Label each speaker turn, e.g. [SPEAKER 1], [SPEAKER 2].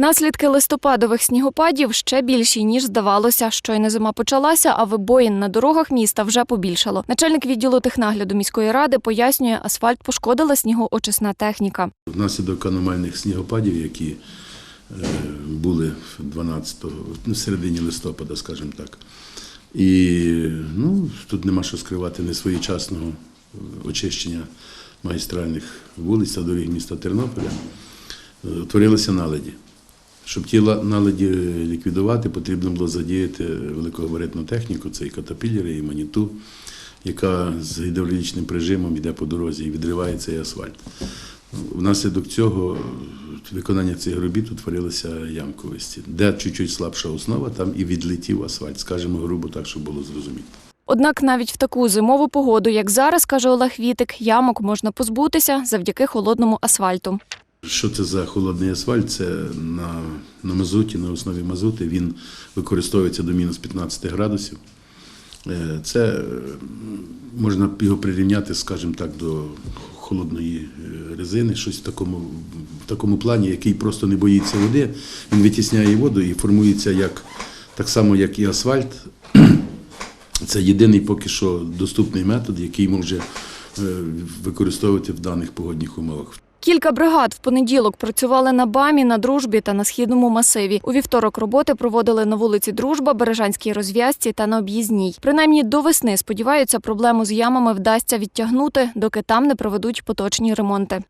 [SPEAKER 1] Наслідки листопадових снігопадів ще більші ніж здавалося. Щойно зима почалася, а вибоїн на дорогах міста вже побільшало. Начальник відділу технагляду міської ради пояснює, асфальт пошкодила снігоочисна техніка.
[SPEAKER 2] Внаслідок аномальних снігопадів, які е, були 12-го, ну, в середині листопада, скажімо так. І ну, тут нема що скривати несвоєчасного е, очищення магістральних вулиць та доріг міста Тернополя. Е, Утворилися наледі. Щоб ті ла- наледі ліквідувати, потрібно було задіяти великогабаритну техніку, це і катапілери, і маніту, яка з гідравлічним прижимом йде по дорозі і відриває цей асфальт. Внаслідок цього виконання цих робіт утворилися ямковості. Де чуть-чуть слабша основа, там і відлетів асфальт, скажімо грубо так, щоб було зрозуміло.
[SPEAKER 1] Однак навіть в таку зимову погоду, як зараз, каже Олег Вітик, ямок можна позбутися завдяки холодному асфальту.
[SPEAKER 2] Що це за холодний асфальт? Це на, на мазуті, на основі мазути. Він використовується до мінус 15 градусів. Е, Це е, можна його прирівняти, скажімо так, до холодної е, резини, щось в такому, в такому плані, який просто не боїться води. Він витісняє воду і формується як, так само, як і асфальт. Це єдиний поки що доступний метод, який може використовувати в даних погодних умовах.
[SPEAKER 1] Кілька бригад в понеділок працювали на БАМі, на дружбі та на східному масиві. У вівторок роботи проводили на вулиці Дружба, Бережанській розв'язці та на об'їзній. Принаймні до весни сподіваються, проблему з ямами вдасться відтягнути, доки там не проведуть поточні ремонти.